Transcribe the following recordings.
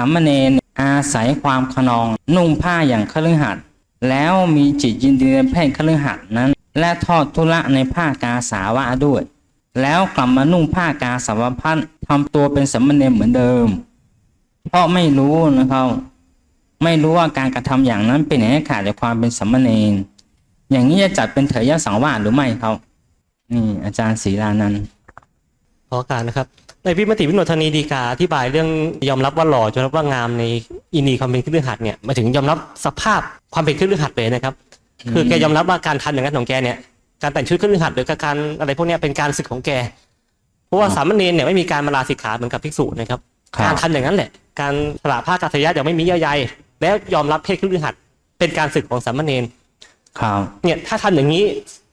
ามเณรอาศัยความขนองนุ่งผ้าอย่างคฤหัสถ์แล้วมีจิตยินดีในเพศคฤหัสถ์นั้น และทอดทุระในผ้ากาสาวะด้วย แล้วกลับมานุ่งผ้ากาสาวพัดทำตัวเป็นสามเณรเหมือนเดิม เพราะไม่รู้นะครับไม่รู้ว่าการกระทำอย่างนั้นเป็นเหตุให้ขาดจากความเป็นสามเณรอย่างนี้จะจัดเป็นเถรยสังวาสหรือไม่ครับนี่อาจารย์ศรีลานันขอการนะครับ ในวิมติวิโนทนีดีกาอธิบายเรื่องยอมรับว่าหล่อยอมรับว่างามในอินีความเป็นเครื่องหัดเนี่ยหมายถึงยอมรับสภาพความเป็นเครื่องหัดเลยนะครับ คือแกยอมรับว่าการทำอย่างนั้นของแกเนี่ยการแต่งชุดเครื่องหัดหรือการอะไรพวกเนี้ยเป็นการศึกของแก เพราะว่าสามเณรเนี่ยไม่มีการมาลาสิกขาเหมือนกับภิกษุนะครับครับการทำอย่างนั้นแหละ การสละผ้ากาสยะอย่างไม่มีเยื่อใยแล้วยอมรับเพศเครื่องหัดเป็นการศึกของสามเณรครับเนี่ยถ้าทำอย่างนี้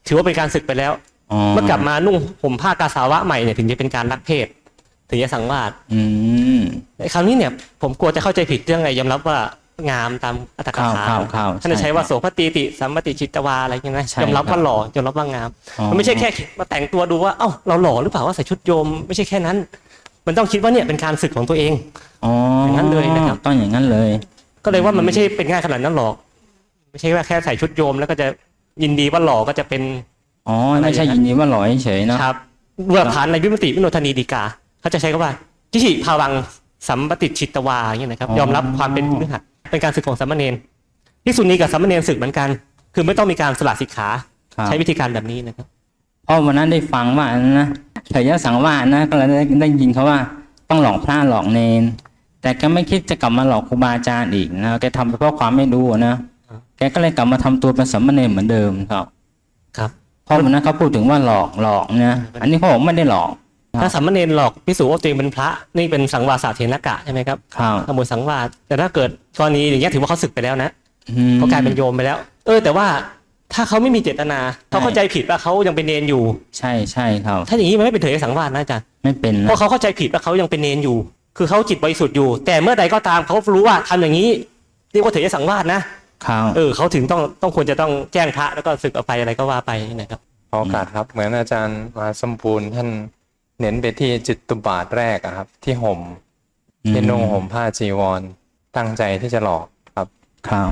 ถือว่าเป็นการศึกไปแล้วอ๋อเมื่อกลับมานุ่งห่มผ้ากาสาวะใหม่เนี่ยถึงจะเป็นการรักเพศ ถึงจะสังวาสอืมไอ้คราวนี้เนี่ย ผมกลัวจะเข้าใจผิดเรื่องไงยอมรับว่างามตามอัตถกข่าวถาข่าวข่าวท่านจะใช้ว่าโสภตีติสัมมติจิตวาอะไรอย่างเงี้ยนะใช่ยอมรับครับว่าหล่อยอมรับว่างามอ๋อมันไม่ใช่แค่มาแต่งตัวดูว่าเอ้าเราหล่อหรือเปล่าว่าใส่ชุดโยม ไม่ใช่แค่นั้น มันต้องคิดว่าเนี่ยเป็นการศึกของตัวเองอ๋ออย่างนั้นเลยนะครับต้องอย่างนั้นเลย ก็เลยว่ามันไม่ใช่เป็นง่ายขนาดนั้นหรอก ไม่ใช่ว่าแค่ใส่ชุดโยมแล้วก็จะยินดีว่าหล่อก็จะเป็นอ๋อไม่ใช่ยินดีว่าหล่อเฉยๆเนาะครับหลักฐานในวิมติวิโนทนีดีกา เขาจะใช้คำว่าทิฏฐิภาวังสัมปติชิตวาอย่างเงี้ยนะครับ ยอมรับความเป็นพฤหัสเป็นการศึกของสามเณรที่สุนีกับสามเณรศึกเหมือนกัน คือไม่ต้องมีการสละสิกขาครับใช้วิธีการแบบนี้นะครับเพราะวันนั้นได้ฟังว่าอันนั้นนะเถรยสังวาสนะ ก็เลยได้ได้ยินเขาว่าต้องหลอกพระหลอกเนน แต่แกไม่คิดจะกลับมาหลอกครูบาอาจารย์อีกนะแกทำไปเพราะความไม่รู้อะนะแกก็เลยกลับมาทำตัวเป็นสามเณรเหมือนเดิมครับ ครับเพราะวันนั้นเขาพูดถึงว่าหลอกหลอกนะอันนี้เขาบอกไม่ได้หลอกครับ ถ้าสามเณรหลอกพิสูจน์ว่าตัวเองเป็นพระนี่เป็นสังวาสาเทนกะใช่ไหมครับครับขโมยสังวาสแต่ถ้าเกิดกรณีอย่างเงี้ยถือว่าเขาศึกไปแล้วนะอืมเขากลายเป็นโยมไปแล้ว เออ แต่ว่าถ้าเขาไม่มีเจตนาเขาเข้าใจผิดว่าเขายังเป็นเนนอยู่ ใช่ใช่ครับ ถ้าอย่างนี้มันไม่เป็นเถรสังวาสนะอาจารย์ไม่เป็นเพนะราะเขาเข้าใจผิดว่าเขายังเป็นเนนอยู่ คือเขาจิตบริสุทธิ์อยู่ แต่เมื่อใดก็ตามเขารู้ว่าทำอย่างนี้เรียกว่าเถรสังวาสนะครับเออเขาถึงต้องต้องควรจะต้องแจ้งพระแล้วก็ศึกออกไปอะไรก็ว่าไปนะครับขอโอกาสครับ เหมือนอาจารย์มหาสมบูรณ์ท่าน เน้นไปที่จิตตุบาทแรกอะครับ ที่ห่มที่นุ่งห่มผ้าจีวร ตั้งใจที่จะหลอกครับครับ